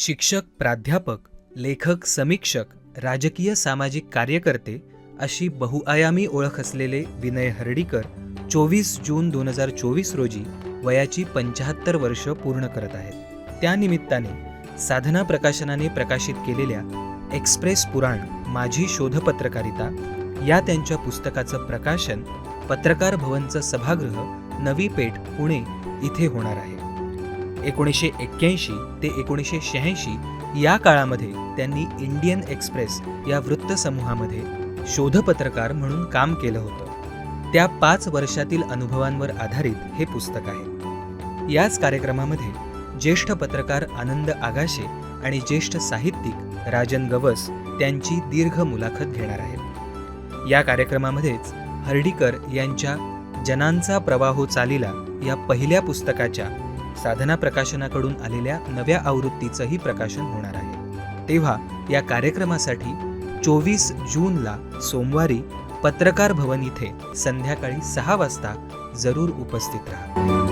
शिक्षक प्राध्यापक लेखक समीक्षक राजकीय सामाजिक कार्यकर्ते अशी बहुआयामी ओळख असलेले विनय हर्डीकर चोवीस जून दोन हजार चोवीस रोजी वयाची पंचाहत्तर वर्ष पूर्ण करत आहेत. त्यानिमित्ताने साधना प्रकाशनाने प्रकाशित केलेल्या एक्सप्रेस पुराण माझी शोधपत्रकारिता या त्यांच्या पुस्तकाचं प्रकाशन पत्रकार भवनचं सभागृह नवी पेठ पुणे इथे होणार आहे. एकोणीसशे एक्क्याऐंशी ते एकोणीसशे शहाऐंशी या काळामध्ये त्यांनी इंडियन एक्सप्रेस या वृत्तसमूहामध्ये शोधपत्रकार म्हणून काम केलं होतं. त्या पाच वर्षातील अनुभवांवर आधारित हे पुस्तक आहे. याच कार्यक्रमामध्ये ज्येष्ठ पत्रकार आनंद आगाशे आणि ज्येष्ठ साहित्यिक राजन गवस त्यांची दीर्घ मुलाखत घेणार आहेत. या कार्यक्रमामध्येच हर्डीकर यांच्या जनांचा प्रवाहो चालीला या पहिल्या पुस्तकाच्या साधना प्रकाशनाकडून आलेल्या नव्या आवृत्तीचंही प्रकाशन होणार आहे. तेव्हा या कार्यक्रमासाठी चोवीस जूनला सोमवारी पत्रकार भवन इथे संध्याकाळी सहा वाजता जरूर उपस्थित राहा.